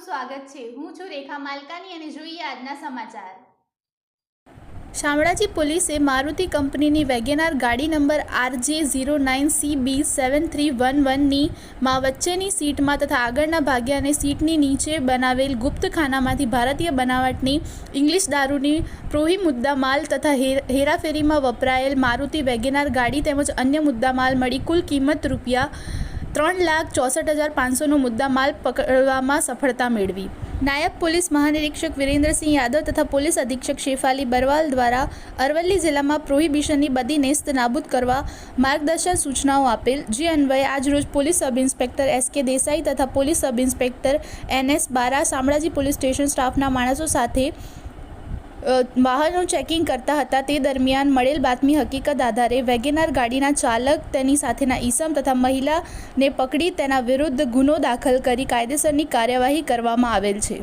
સ્વાગત છે. હું છું રેખા માલકાની અને જોઈએ આજના સમાચાર. શામળાજી પોલીસે મારુતિ કંપનીની વેગેનાર ગાડી number RJ zero nine C B seven three one વનની માં વચ્ચેની સીટમાં તથા આગળના ભાગે અને સીટની નીચે બનાવેલ ગુપ્ત ખાનામાંથી ભારતીય બનાવટની ઇંગ્લિશ દારૂની પ્રોહી મુદ્દામાલ તથા હેર, હેરાફેરીમાં વપરાયેલ મારુતિ વેગેનાર ગાડી તેમજ અન્ય મુદ્દામાલ મળી કુલ કિંમત રૂપિયા ત્રણ લાખ ચોસઠ હજાર પાંચસોનો મુદ્દામાલ પકડવામાં સફળતા મેળવી. નાયબ પોલીસ મહાનિરીક્ષક વિરેન્દ્રસિંહ યાદવ તથા પોલીસ અધિક્ષક શેફાલી બરવાલ દ્વારા અરવલ્લી જિલ્લામાં પ્રોહિબિશનની બધી નેસ્ત નાબૂદ કરવા માર્ગદર્શન સૂચનાઓ આપેલ, જે અન્વયે આજરોજ police sub inspector S K Desai તથા police sub inspector N S Bara Shamlaji police station સ્ટાફના માણસો સાથે વાહનો ચેકિંગ કરતા હતા. તે દરમિયાન મળેલ બાતમી હકીકત આધારે વેગેનાર ગાડીના ચાલક તેની સાથેના ઈસમ તથા મહિલાને પકડી તેના વિરુદ્ધ ગુનો દાખલ કરી કાયદેસરની કાર્યવાહી કરવામાં આવેલ છે.